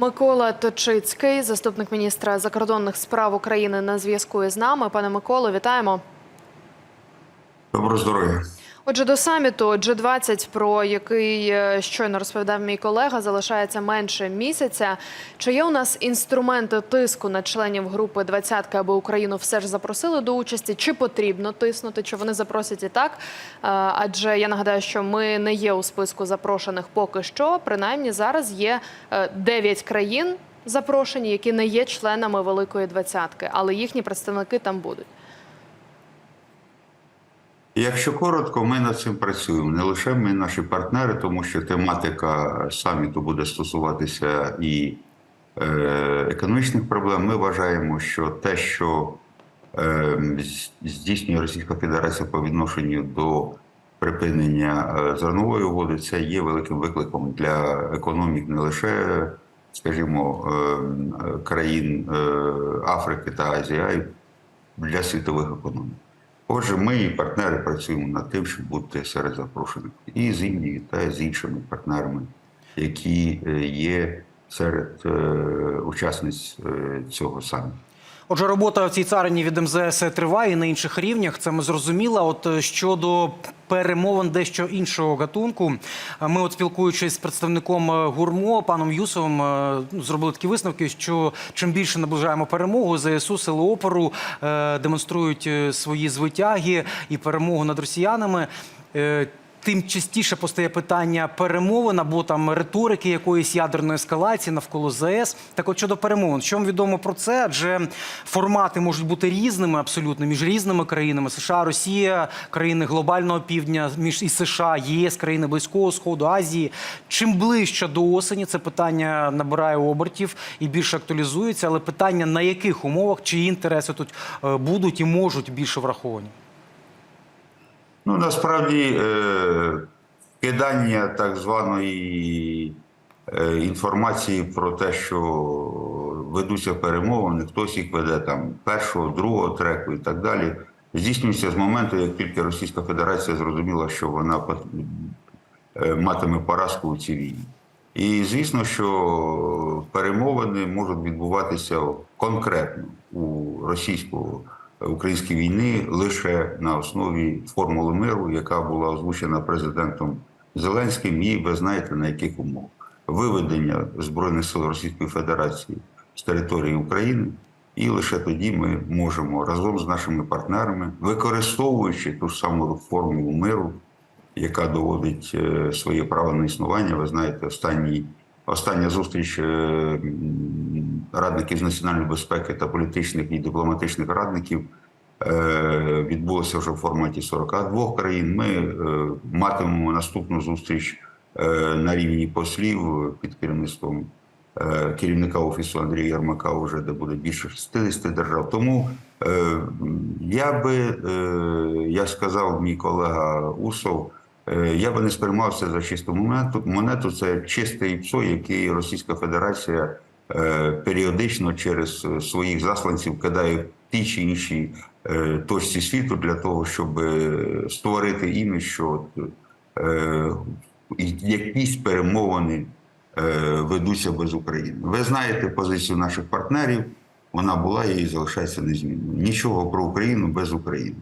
Микола Точицький, заступник міністра закордонних справ України, на зв'язку із нами. Пане Миколо, вітаємо. Доброго здоров'я. Отже, до саміту G20, про який е, щойно розповідав мій колега, залишається менше місяця. Чи є у нас інструменти тиску на членів групи «двадцятка», аби Україну все ж запросили до участі? Чи потрібно тиснути? Чи вони запросять і так? Е, Адже я нагадаю, що ми не є у списку запрошених поки що. Принаймні зараз є 9 країн запрошені, які не є членами Великої двадцятки, але їхні представники там будуть. Якщо коротко, ми над цим працюємо. Не лише ми, наші партнери, тому що тематика саміту буде стосуватися і е, економічних проблем. Ми вважаємо, що те, що е, здійснює Російська Федерація по відношенню до припинення е, зернової угоди, це є великим викликом для економік не лише, скажімо, е, е, країн е, Африки та Азії, а й для світових економік. Отже, ми і партнери працюємо над тим, щоб бути серед запрошених і з Індією, та з іншими партнерами, які е, є серед е, учасниць е, цього саміту. Отже, робота в цій царині від МЗС триває і на інших рівнях. Це ми зрозуміли. От е, щодо перемовин дещо іншого гатунку. е, Ми, от спілкуючись з представником е, гурмо, паном Юсовим, ну, зробили такі висновки, що чим більше наближаємо перемогу, ЗСУ, сили опору демонструють свої звитяги і перемогу над росіянами. Тим частіше постає питання перемовин або там риторики якоїсь ядерної ескалації навколо ЗС. Так от щодо перемовин, що вам відомо про це? Адже формати можуть бути різними абсолютно між різними країнами: США, Росія, країни глобального півдня, між і США, ЄС, країни Близького Сходу, Азії. Чим ближче до осені це питання набирає обертів і більше актуалізується. Але питання на яких умовах чиї інтереси тут е, будуть і можуть більше враховані? Ну, насправді, е, кидання так званої е, інформації про те, що ведуться перемовини, хтось їх веде там першого, другого треку і так далі, здійснюється з моменту, як тільки Російська Федерація зрозуміла, що вона е, матиме поразку у цій війні. І звісно, що перемовини можуть відбуватися конкретно у російсько-українській війни лише на основі формули миру, яка була озвучена президентом Зеленським, і ви знаєте на яких умовах виведення збройних сил Російської Федерації з території України. І лише тоді ми можемо разом з нашими партнерами, використовуючи ту ж саму формулу миру, яка доводить е, своє право на існування. Ви знаєте, останній, остання зустріч е, радників з національної безпеки та політичних і дипломатичних радників е, відбулася вже в форматі 42 країн. Ми е, матимемо наступну зустріч е, на рівні послів під керівництвом керівника офісу Андрія Ярмака, вже де буде більше 60 держав. Тому я би, як сказав мій колега Усов, я би не сприймався за чисту монету. Монету це чистий псо, який Російська Федерація періодично через е, своїх засланців кидає в ті чи інші е, точці світу для того, щоб е, створити імідж, що е, якісь перемовини е, ведуться без України. Ви знаєте позицію наших партнерів. Вона була і залишається незмінною. Нічого про Україну без України.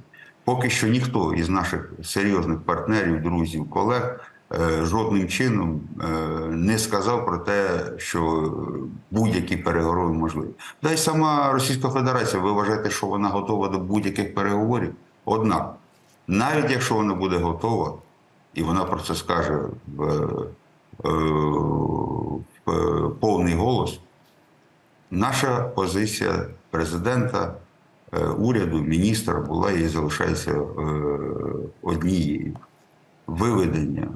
Поки що ніхто із наших серйозних партнерів, друзів, колег е, жодним чином е, не сказав про те, що будь-які переговори можливі. Та й сама Російська Федерація, ви вважаєте, що вона готова до будь-яких переговорів? Однак, навіть якщо вона буде готова, і вона про це скаже в, е, в повний голос. Наша позиція президента, е, уряду, міністра була і залишається е, однією виведення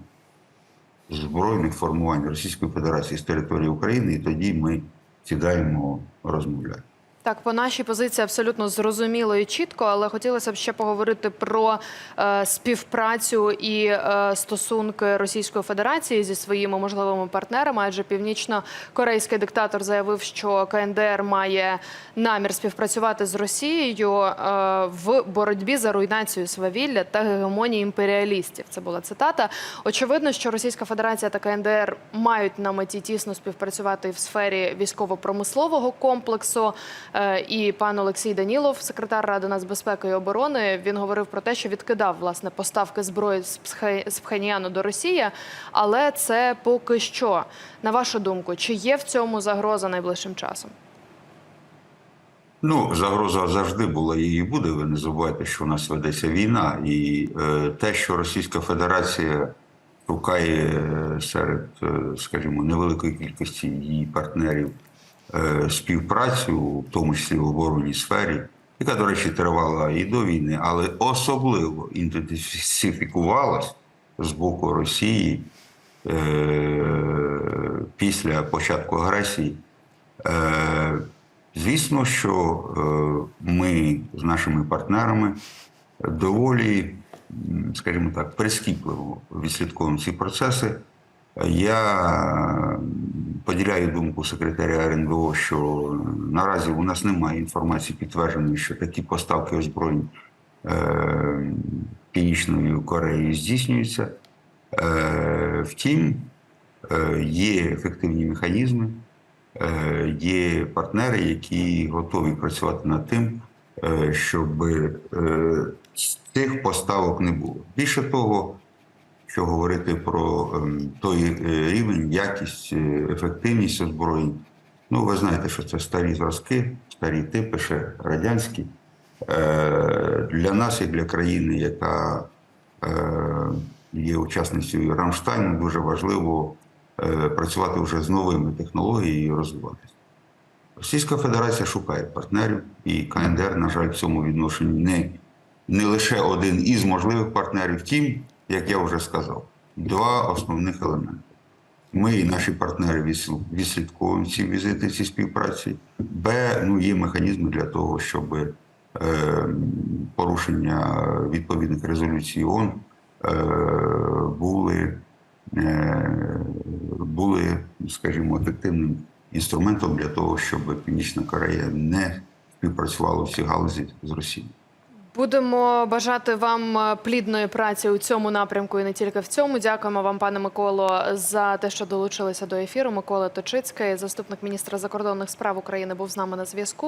збройних формувань Російської Федерації з території України, і тоді ми сідаємо розмовляти. Так, по нашій позиції абсолютно зрозуміло і чітко, але хотілося б ще поговорити про е, співпрацю і е, стосунки Російської Федерації зі своїми можливими партнерами. Адже північно-корейський диктатор заявив, що КНДР має намір співпрацювати з Росією е, в боротьбі за руйнацію свавілля та гегемонії імперіалістів. Це була цитата. Очевидно, що Російська Федерація та КНДР мають на меті тісно співпрацювати в сфері військово-промислового комплексу. Е, І пан Олексій Данілов, секретар Ради нацбезпеки і оборони, він говорив про те, що відкидав власне поставки зброї з Пхеньяну до Росії, але це поки що. На вашу думку, чи є в цьому загроза найближчим часом? Ну, загроза завжди була і буде. Ви не забувайте, що у нас ведеться війна, і е, те, що Російська Федерація шукає е, серед, е, скажімо, невеликої кількості її партнерів співпрацю, в тому числі в оборонній сфері, яка, до речі, тривала і до війни, але особливо інтенсифікувалась з боку Росії е, після початку агресії. Е, Звісно, що е, ми з нашими партнерами доволі, скажімо так, прискіпливо відслідковуємо ці процеси. Я поділяю думку секретаря РНБО, що наразі у нас немає інформації підтвердженої, що такі поставки озброєнь е, Північною Кореєю здійснюються. Е, Втім, е, є ефективні механізми. Е, є партнери, які готові працювати над тим, е, щоб е, цих поставок не було. Більше того, що говорити про ем, той е, рівень, якість, е, ефективність озброєнь. Ну, ви знаєте, що це старі зразки, старі типи, ще радянські. Е, Для нас, як для країни, яка є учасницею Рамштайну, дуже важливо працювати вже з новими технологіями і розвиватися. Російська Федерація шукає партнерів, і КНДР, на жаль, в цьому відношенні не, не лише один із можливих партнерів. Втім, як я вже сказав, два основних елементи. Ми і наші партнери відслідковуємо ці візити, ці співпраці. Б, ну, є механізми для того, щоб е, порушення відповідних резолюцій ООН е, були, е, були, скажімо, ефективним інструментом для того, щоб Північна Корея не співпрацювала в цій галузі з Росією. Будемо бажати вам е, плідної праці у цьому напрямку і не тільки в цьому. Дякуємо вам, пане Миколо, за те, що долучилися до ефіру. Микола Точицький, заступник міністра закордонних справ України, був з нами на зв'язку.